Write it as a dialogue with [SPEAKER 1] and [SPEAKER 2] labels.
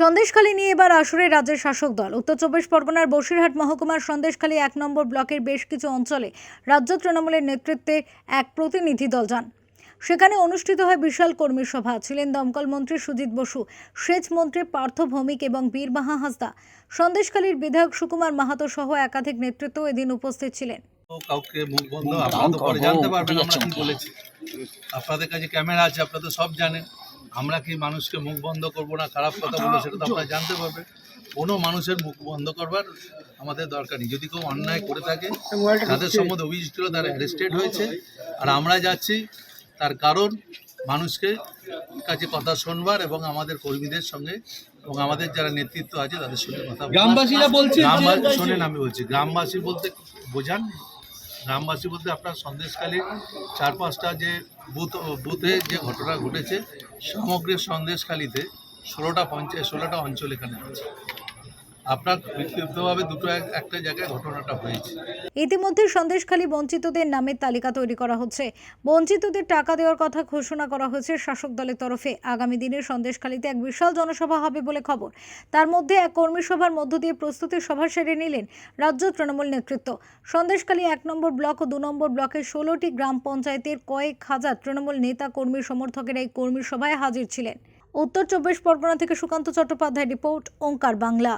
[SPEAKER 1] সন্দেশখালী নিয়ে এবার আসরে রাজ্যের শাসক দল। উত্তর চব্বিশ পরগনার বসিরহাট মহকুমার সন্দেশখালী এক নম্বর ব্লকের বেশ কিছু অঞ্চলে রাজ্য তৃণমূলের নেতৃত্বে এক প্রতিনিধি দল যান। সেখানে অনুষ্ঠিত হয় বিশাল কর্মী সভা। ছিলেন দমকল মন্ত্রী সুজিত বসু, সেচ মন্ত্রী পার্থ ভৌমিক এবং বীরবাহা হাসদা। সন্দেশখালীর বিধায়ক সুকুমার মাহাতো সহ একাধিক নেতৃত্ব এদিন উপস্থিত ছিলেন।
[SPEAKER 2] আপনাদের কাছে ক্যামেরা আছে, আপনারা তো সব জানেন। আমরা কি মানুষকে মুখ বন্ধ করব না? খারাপ কথা বলব সেটা তো আপনারা জানতে পারবে। কোনো মানুষের মুখ বন্ধ করবার আমাদের দরকার নেই। যদি কেউ অন্যায় করে থাকে তাদের সম্বন্ধে অভিযোগ ছিল তারা অ্যারেস্টেড হয়েছে। আর আমরা যাচ্ছি তার কারণ মানুষকে কাছে কথা শুনবার এবং আমাদের কর্মীদের সঙ্গে এবং আমাদের যারা নেতৃত্ব আছে তাদের সঙ্গে কথা
[SPEAKER 3] গ্রামবাসীরা বলছে।
[SPEAKER 2] শোনেন আমি বলছি গ্রামবাসী বলতে বোঝান গ্রামবাসী বলতে আপনার সন্দেশকালে চার পাঁচটা যে বুথ, বুথে যে ঘটনা ঘটেছে সমগ্র সন্দেশখালীতে ষোলোটা পঞ্চায়েত, ষোলোটা অঞ্চল এখানে আছে। আপনার
[SPEAKER 1] ইতিমধ্যে সন্দেশখালী বঞ্চিতদের নামের তালিকা তৈরি করা হচ্ছে। বঞ্চিতদের টাকা দেওয়ার কথা ঘোষণা করা হয়েছে শাসক দলের তরফে। আগামী দিনে সন্দেশখালীতে এক বিশাল জনসভা হবে বলে খবর। তার মধ্যে এক কর্মী সভার মধ্য দিয়ে প্রস্তুতির সভা সেরে নিলেন রাজ্য তৃণমূল নেতৃত্ব। সন্দেশখালী এক নম্বর ব্লক ও দু নম্বর ব্লকের ষোলোটি গ্রাম পঞ্চায়েতের কয়েক হাজার তৃণমূল নেতা কর্মী সমর্থকেরা এই কর্মী সভায় হাজির ছিলেন। উত্তর চব্বিশ পরগনা থেকে সুকান্ত চট্টোপাধ্যায় রিপোর্ট, ওঙ্কার বাংলা।